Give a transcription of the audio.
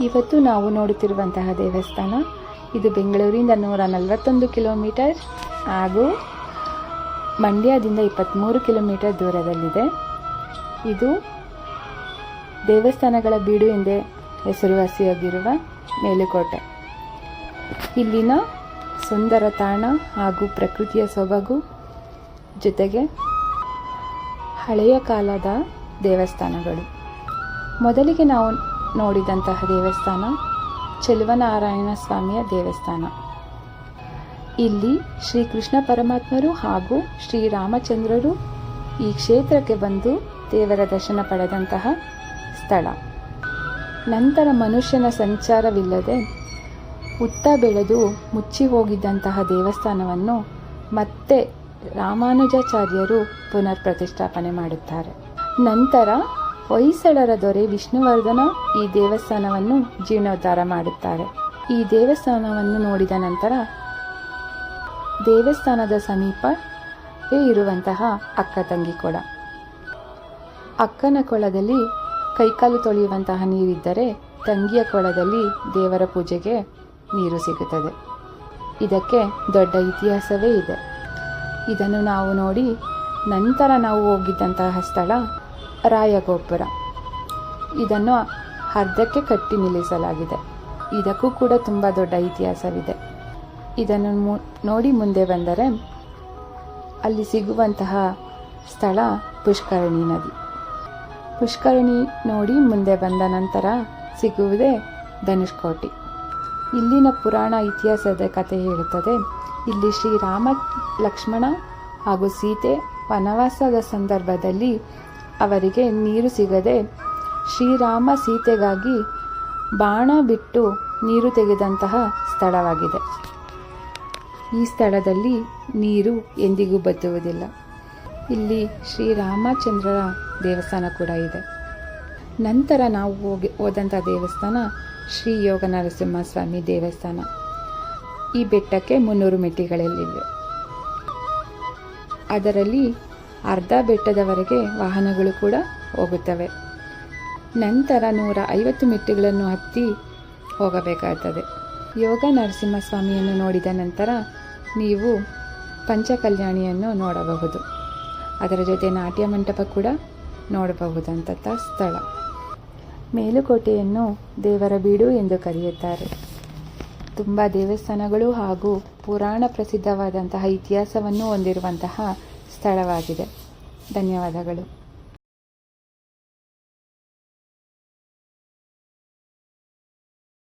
ಇವತ್ತು ನಾವು ನೋಡುತ್ತಿರುವಂತಹ ದೇವಸ್ಥಾನ. ಇದು ಬೆಂಗಳೂರಿಂದ ನೂರ ನಲವತ್ತೊಂದು ಕಿಲೋಮೀಟರ್ ಹಾಗೂ ಮಂಡ್ಯದಿಂದ ಇಪ್ಪತ್ತ್ಮೂರು ಕಿಲೋಮೀಟರ್ ದೂರದಲ್ಲಿದೆ. ಇದು ದೇವಸ್ಥಾನಗಳ ಬೀಡು ಎಂದೇ ಹೆಸರುವಾಸಿಯಾಗಿರುವ ಮೇಲುಕೋಟೆ. ಇಲ್ಲಿನ ಸುಂದರ ತಾಣ ಹಾಗೂ ಪ್ರಕೃತಿಯ ಸೊಬಗು ಜೊತೆಗೆ ಹಳೆಯ ಕಾಲದ ದೇವಸ್ಥಾನಗಳು. ಮೊದಲಿಗೆ ನಾವು ನೋಡಿದಂತಹ ದೇವಸ್ಥಾನ ಚೆಲುವನಾರಾಯಣ ಸ್ವಾಮಿಯ ದೇವಸ್ಥಾನ. ಇಲ್ಲಿ ಶ್ರೀಕೃಷ್ಣ ಪರಮಾತ್ಮರು ಹಾಗೂ ಶ್ರೀರಾಮಚಂದ್ರರು ಈ ಕ್ಷೇತ್ರಕ್ಕೆ ಬಂದು ದೇವರ ದರ್ಶನ ಪಡೆದಂತಹ ಸ್ಥಳ. ನಂತರ ಮನುಷ್ಯನ ಸಂಚಾರವಿಲ್ಲದೆ ಉತ್ತ ಬೆಳೆದು ಮುಚ್ಚಿ ಹೋಗಿದ್ದಂತಹ ದೇವಸ್ಥಾನವನ್ನು ಮತ್ತೆ ರಾಮಾನುಜಾಚಾರ್ಯರು ಪುನರ್ ಪ್ರತಿಷ್ಠಾಪನೆ ಮಾಡುತ್ತಾರೆ. ನಂತರ ಹೊಯ್ಸಳರ ದೊರೆ ವಿಷ್ಣುವರ್ಧನ ಈ ದೇವಸ್ಥಾನವನ್ನು ಜೀರ್ಣೋದ್ಧಾರ ಮಾಡುತ್ತಾರೆ. ಈ ದೇವಸ್ಥಾನವನ್ನು ನೋಡಿದ ನಂತರ ದೇವಸ್ಥಾನದ ಸಮೀಪವೇ ಇರುವಂತಹ ಅಕ್ಕ ತಂಗಿ ಕೊಳ. ಅಕ್ಕನ ಕೊಳದಲ್ಲಿ ಕೈಕಾಲು ತೊಳೆಯುವಂತಹ ನೀರಿದ್ದರೆ ತಂಗಿಯ ಕೊಳದಲ್ಲಿ ದೇವರ ಪೂಜೆಗೆ ನೀರು ಸಿಗುತ್ತದೆ. ಇದಕ್ಕೆ ದೊಡ್ಡ ಇತಿಹಾಸವೇ ಇದೆ. ಇದನ್ನು ನಾವು ನೋಡಿ ನಂತರ ನಾವು ಹೋಗಿದ್ದಂತಹ ಸ್ಥಳ ರಾಯಗೋಪುರ. ಇದನ್ನು ಅರ್ಧಕ್ಕೆ ಕಟ್ಟಿ ನಿಲ್ಲಿಸಲಾಗಿದೆ. ಇದಕ್ಕೂ ಕೂಡ ತುಂಬ ದೊಡ್ಡ ಇತಿಹಾಸವಿದೆ. ಇದನ್ನು ನೋಡಿ ಮುಂದೆ ಬಂದರೆ ಅಲ್ಲಿ ಸಿಗುವಂತಹ ಸ್ಥಳ ಪುಷ್ಕರಣಿ ನದಿ. ಪುಷ್ಕರಣಿ ನೋಡಿ ಮುಂದೆ ಬಂದ ನಂತರ ಸಿಗುವುದೇ ಧನುಷ್ಕೋಟಿ. ಇಲ್ಲಿನ ಪುರಾಣ ಇತಿಹಾಸದ ಕಥೆ ಹೇಳುತ್ತದೆ, ಇಲ್ಲಿ ಶ್ರೀರಾಮ ಲಕ್ಷ್ಮಣ ಹಾಗೂ ಸೀತೆ ವನವಾಸದ ಸಂದರ್ಭದಲ್ಲಿ ಅವರಿಗೆ ನೀರು ಸಿಗದೆ ಶ್ರೀರಾಮ ಸೀತೆಗಾಗಿ ಬಾಣ ಬಿಟ್ಟು ನೀರು ತೆಗೆದಂತಹ ಸ್ಥಳವಾಗಿದೆ. ಈ ಸ್ಥಳದಲ್ಲಿ ನೀರು ಎಂದಿಗೂ ಬತ್ತುವುದಿಲ್ಲ. ಇಲ್ಲಿ ಶ್ರೀರಾಮಚಂದ್ರರ ದೇವಸ್ಥಾನ ಕೂಡ ಇದೆ. ನಂತರ ನಾವು ಹೋಗಿ ಹೋದಂಥ ದೇವಸ್ಥಾನ ಶ್ರೀ ಯೋಗ ನರಸಿಂಹಸ್ವಾಮಿ ದೇವಸ್ಥಾನ. ಈ ಬೆಟ್ಟಕ್ಕೆ ಮುನ್ನೂರು ಮೆಟ್ಟಿಗಳಲ್ಲಿವೆ. ಅದರಲ್ಲಿ ಅರ್ಧ ಬೆಟ್ಟದವರೆಗೆ ವಾಹನಗಳು ಕೂಡ ಹೋಗುತ್ತವೆ. ನಂತರ ನೂರ ಐವತ್ತು ಮೆಟ್ಟಿಗಳನ್ನು ಹತ್ತಿ ಹೋಗಬೇಕಾಗ್ತದೆ. ಯೋಗ ನರಸಿಂಹಸ್ವಾಮಿಯನ್ನು ನೋಡಿದ ನಂತರ ನೀವು ಪಂಚಕಲ್ಯಾಣಿಯನ್ನು ನೋಡಬಹುದು. ಅದರ ಜೊತೆ ನಾಟ್ಯ ಮಂಟಪ ಕೂಡ ನೋಡಬಹುದಂಥ ಸ್ಥಳ. ಮೇಲುಕೋಟೆಯನ್ನು ದೇವರ ಬೀಡು ಎಂದು ಕರೆಯುತ್ತಾರೆ. ತುಂಬ ದೇವಸ್ಥಾನಗಳು ಹಾಗೂ ಪುರಾಣ ಪ್ರಸಿದ್ಧವಾದಂತಹ ಇತಿಹಾಸವನ್ನು ಹೊಂದಿರುವಂತಹ ಸ್ಥಳವಾಗಿದೆ. ಧನ್ಯವಾದಗಳು.